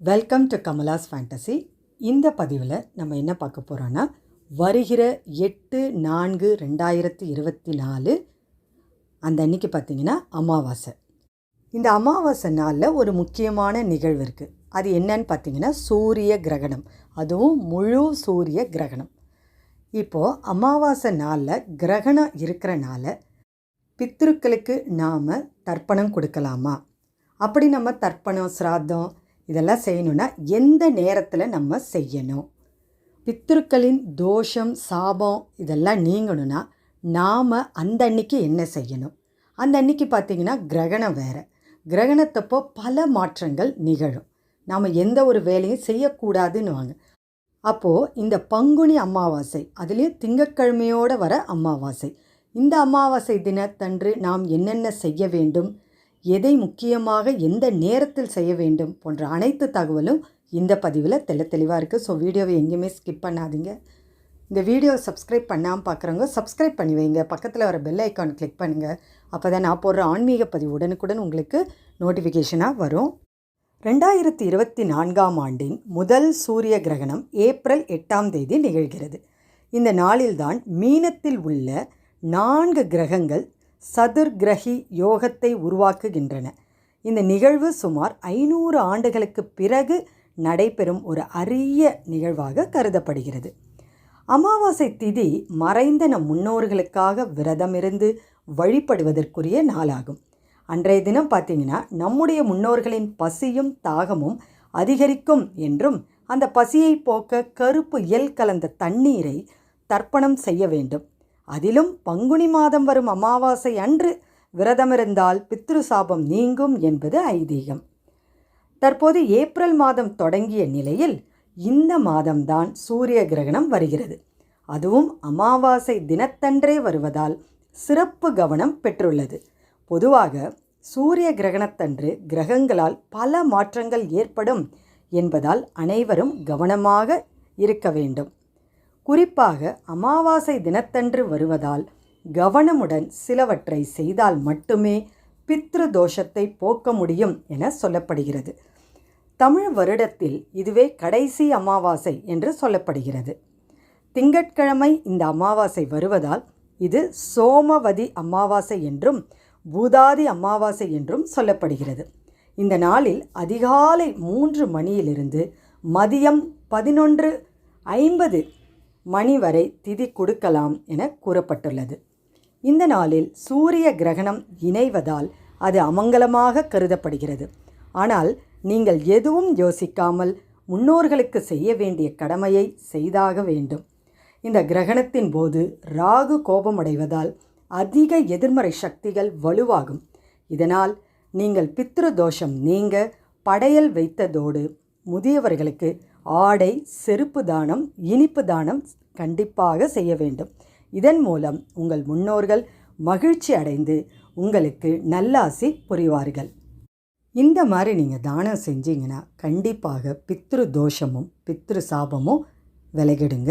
Welcome to Kamala's fantasy இந்த பதிவில் நம்ம என்ன பார்க்க போகிறோன்னா வருகிற எட்டு நான்கு ரெண்டாயிரத்தி இருபத்தி நாலு அந்த அன்னைக்கு பார்த்தீங்கன்னா அமாவாசை. இந்த அமாவாசை நாளில் ஒரு முக்கியமான நிகழ்வு இருக்குது அது என்னன்னு பார்த்தீங்கன்னா சூரிய கிரகணம். அதுவும் முழு சூரிய கிரகணம். இப்போது அமாவாசை நாளில் கிரகணம் இருக்கிறனால பித்ருக்களுக்கு நாம் தர்ப்பணம் கொடுக்கலாமா? அப்படி நம்ம தர்ப்பணம் சிராதம் இதெல்லாம் செய்யணும்னா எந்த நேரத்தில் நம்ம செய்யணும்? பித்ருக்களின் தோஷம் சாபம் இதெல்லாம் நீங்கணும்னா நாம் அந்த அன்னைக்கு என்ன செய்யணும்? அந்த அன்னைக்கு பார்த்திங்கன்னா கிரகணம் வேறு. கிரகணத்தப்போ பல மாற்றங்கள் நிகழும். நாம் எந்த ஒரு வேலையும் செய்யக்கூடாதுன்னு வாங்க அப்போது இந்த பங்குனி அமாவாசை அதுலேயும் திங்கக்கிழமையோடு வர அமாவாசை. இந்த அமாவாசை தினத்தன்று நாம் என்னென்ன செய்ய வேண்டும் எதை முக்கியமாக எந்த நேரத்தில் செய்ய வேண்டும் போன்ற அனைத்து தகவலும் இந்த பதிவில் தெள்ள தெளிவாக இருக்குது ஸோ வீடியோவை எங்கேயுமே ஸ்கிப் பண்ணாதீங்க. இந்த வீடியோ சப்ஸ்கிரைப் பண்ணாமல் பார்க்குறவங்க சப்ஸ்கிரைப் பண்ணி வைங்க. பக்கத்தில் வர பெல் ஐக்கான் கிளிக் பண்ணுங்கள் அப்போ தான் நான் போடுற ஆன்மீக பதிவு உடனுக்குடன் உங்களுக்கு நோட்டிஃபிகேஷனாக வரும். ரெண்டாயிரத்தி இருபத்தி நான்காம் ஆண்டின் முதல் சூரிய கிரகணம் ஏப்ரல் எட்டாம் தேதி நிகழ்கிறது. இந்த நாளில்தான் மீனத்தில் உள்ள நான்கு கிரகங்கள் சதுர்கிரகி யோகத்தை உருவாக்குகின்றன. இந்த நிகழ்வு சுமார் ஐநூறு ஆண்டுகளுக்கு பிறகு நடைபெறும் ஒரு அரிய நிகழ்வாக கருதப்படுகிறது. அமாவாசை திதி மறைந்த நம் முன்னோர்களுக்காக விரதமிருந்து வழிபடுவதற்குரிய நாளாகும். அன்றைய தினம் பார்த்தீங்கன்னா நம்முடைய முன்னோர்களின் பசியும் தாகமும் அதிகரிக்கும் என்றும் அந்த பசியை போக்க கருப்பு எல் கலந்த தண்ணீரை தர்ப்பணம் செய்ய வேண்டும். அதிலும் பங்குனி மாதம் வரும் அமாவாசை அன்று விரதமிருந்தால் பித்ரு சாபம் நீங்கும் என்பது ஐதீகம். தற்போது ஏப்ரல் மாதம் தொடங்கிய நிலையில் இந்த மாதம்தான் சூரிய கிரகணம் வருகிறது. அதுவும் அமாவாசை தினத்தன்றே வருவதால் சிறப்பு கவனம் பெற்றுள்ளது. பொதுவாக சூரிய கிரகணத்தன்று கிரகங்களால் பல மாற்றங்கள் ஏற்படும் என்பதால் அனைவரும் கவனமாக இருக்க வேண்டும். குறிப்பாக அமாவாசை தினத்தன்று வருவதால் கவனமுடன் சிலவற்றை செய்தால் மட்டுமே பித்ரு தோஷத்தை போக்க முடியும் என சொல்லப்படுகிறது. தமிழ் வருடத்தில் இதுவே கடைசி அமாவாசை என்று சொல்லப்படுகிறது. திங்கட்கிழமை இந்த அமாவாசை வருவதால் இது சோமவதி அமாவாசை என்றும் பூதாதி அமாவாசை என்றும் சொல்லப்படுகிறது. இந்த நாளில் அதிகாலை மூன்று மணியிலிருந்து மதியம் பதினொன்று ஐம்பது மணி வரை திதி கொடுக்கலாம் என கூறப்பட்டுள்ளது. இந்த நாளில் சூரிய கிரகணம் இணைவதால் அது அமங்கலமாக கருதப்படுகிறது. ஆனால் நீங்கள் எதுவும் யோசிக்காமல் முன்னோர்களுக்கு செய்ய வேண்டிய கடமையை செய்தாக வேண்டும். இந்த கிரகணத்தின் போது ராகு கோபமடைவதால் அதிக எதிர்மறை சக்திகள் வலுவாகும். இதனால் நீங்கள் பித்ருதோஷம் நீங்க படையல் வைத்ததோடு முதியவர்களுக்கு ஆடை செருப்பு தானம் இனிப்பு தானம் கண்டிப்பாக செய்ய வேண்டும். இதன் மூலம் உங்கள் முன்னோர்கள் மகிழ்ச்சி அடைந்து உங்களுக்கு நல்லாசி புரிவார்கள். இந்த மாதிரி நீங்கள் தானம் செஞ்சீங்கன்னா கண்டிப்பாக பித்ரு தோஷமும் பித்ரு சாபமும் விலகிடுங்க.